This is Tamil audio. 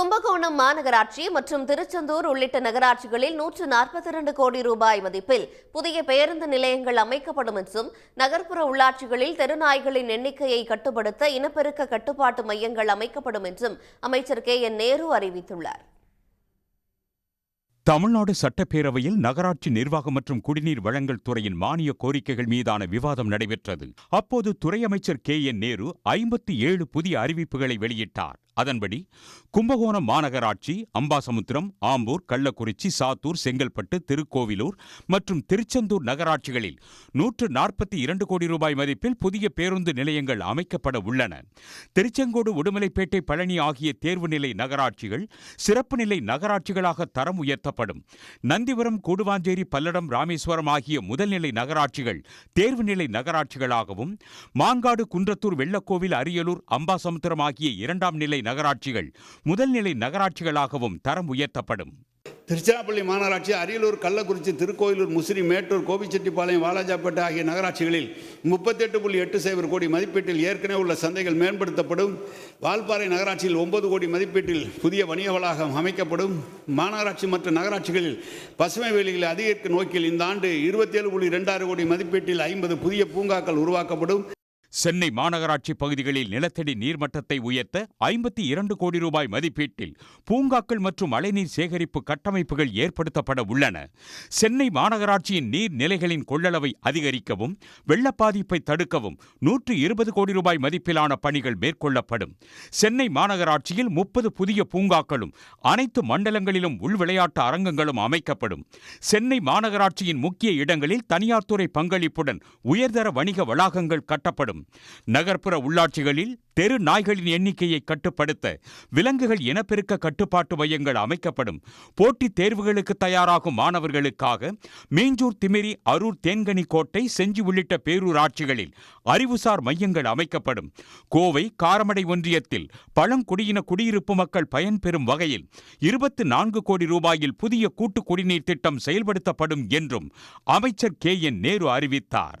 கும்பகோணம் மாநகராட்சி மற்றும் திருச்செந்தூர் உள்ளிட்ட நகராட்சிகளில் நூற்று நாற்பத்தி இரண்டு கோடி ரூபாய் மதிப்பில் புதிய பேருந்து நிலையங்கள் அமைக்கப்படும் என்றும் நகர்ப்புற உள்ளாட்சிகளில் தெருநாய்களின் எண்ணிக்கையை கட்டுப்படுத்த இனப்பெருக்க கட்டுப்பாட்டு மையங்கள் அமைக்கப்படும் என்றும் அமைச்சர் கே. என். நேரு அறிவித்துள்ளார். தமிழ்நாடு சட்டப்பேரவையில் நகராட்சி நிர்வாகம் மற்றும் குடிநீர் வழங்கல் துறையின் மானிய கோரிக்கைகள் மீதான விவாதம் நடைபெற்றது. அப்போது துறை அமைச்சர் கே. என். நேரு ஐம்பத்தி ஏழு புதிய அறிவிப்புகளை வெளியிட்டார். அதன்படி கும்பகோணம் மாநகராட்சி அம்பாசமுத்திரம் ஆம்பூர் கள்ளக்குறிச்சி சாத்தூர் செங்கல்பட்டு திருக்கோவிலூர் மற்றும் திருச்செந்தூர் நகராட்சிகளில் நூற்று நாற்பத்தி இரண்டு கோடி ரூபாய் மதிப்பில் புதிய பேருந்து நிலையங்கள் அமைக்கப்பட உள்ளன. திருச்செங்கோடு உடுமலைப்பேட்டை பழனி ஆகிய தேர்வுநிலை நகராட்சிகள் சிறப்பு நிலை நகராட்சிகளாக தரம் உயர்த்தப்படும். நந்திபுரம் கூடுவாஞ்சேரி பல்லடம் ராமேஸ்வரம் ஆகிய முதல்நிலை நகராட்சிகள் தேர்வுநிலை நகராட்சிகளாகவும் மாங்காடு குன்றத்தூர் வெள்ளக்கோவில் அரியலூர் அம்பாசமுத்திரம் ஆகிய இரண்டாம் நிலை நகராட்சிகள் முதல்நிலை நகராட்சிகளாகவும் தரம் உயர்த்தப்படும். திருச்சிராப்பள்ளி மாநகராட்சி அரியலூர் கள்ளக்குறிச்சி திருக்கோயிலூர் முசிறி மேட்டூர் கோபிச்செட்டிப்பாளையம் வாலாஜாப்பேட்டை ஆகிய நகராட்சிகளில் முப்பத்தெட்டு புள்ளி எட்டு சைபர் கோடி மதிப்பீட்டில் ஏற்கனவே உள்ள சந்தைகள் மேம்படுத்தப்படும். வால்பாறை நகராட்சியில் ஒன்பது கோடி மதிப்பீட்டில் புதிய வணிக வளாகம் அமைக்கப்படும். மாநகராட்சி மற்றும் நகராட்சிகளில் பசுமை வேலிகளை அதிகரிக்க நோக்கில் இந்த ஆண்டு இருபத்தேழு புள்ளி ரெண்டாயிரம் கோடி மதிப்பீட்டில் ஐம்பது புதிய பூங்காக்கள் உருவாக்கப்படும். சென்னை மாநகராட்சி பகுதிகளில் நிலத்தடி நீர்மட்டத்தை உயர்த்த ஐம்பத்தி இரண்டு கோடி ரூபாய் மதிப்பீட்டில் பூங்காக்கள் மற்றும் மழைநீர் சேகரிப்பு கட்டமைப்புகள் ஏற்படுத்தப்பட உள்ளன. சென்னை மாநகராட்சியின் நீர்நிலைகளின் கொள்ளளவை அதிகரிக்கவும் வெள்ள பாதிப்பை தடுக்கவும் நூற்று இருபது கோடி ரூபாய் மதிப்பிலான பணிகள் மேற்கொள்ளப்படும். சென்னை மாநகராட்சியில் முப்பது புதிய பூங்காக்களும் அனைத்து மண்டலங்களிலும் உள்விளையாட்டு அரங்கங்களும் அமைக்கப்படும். சென்னை மாநகராட்சியின் முக்கிய இடங்களில் தனியார் துறை பங்களிப்புடன் உயர்தர வணிக வளாகங்கள் கட்டப்படும். நகர்ப்புற உள்ளாட்சிகளில் தெரு நாய்களின் எண்ணிக்கையை கட்டுப்படுத்த விலங்குகள் இனப்பெருக்க கட்டுப்பாட்டு மையங்கள் அமைக்கப்படும். போட்டித் தேர்வுகளுக்கு தயாராகும் மாணவர்களுக்காக மீஞ்சூர் திமிரி அரூர் தேன்கனி கோட்டை செஞ்சி உள்ளிட்ட பேரூராட்சிகளில் அறிவுசார் மையங்கள் அமைக்கப்படும். கோவை காரமடை ஒன்றியத்தில் பழங்குடியின குடியிருப்பு மக்கள் பயன்பெறும் வகையில் இருபத்து நான்கு கோடி ரூபாயில் புதிய கூட்டு குடிநீர் திட்டம் செயல்படுத்தப்படும் என்றும் அமைச்சர் கே என் நேரு அறிவித்தார்.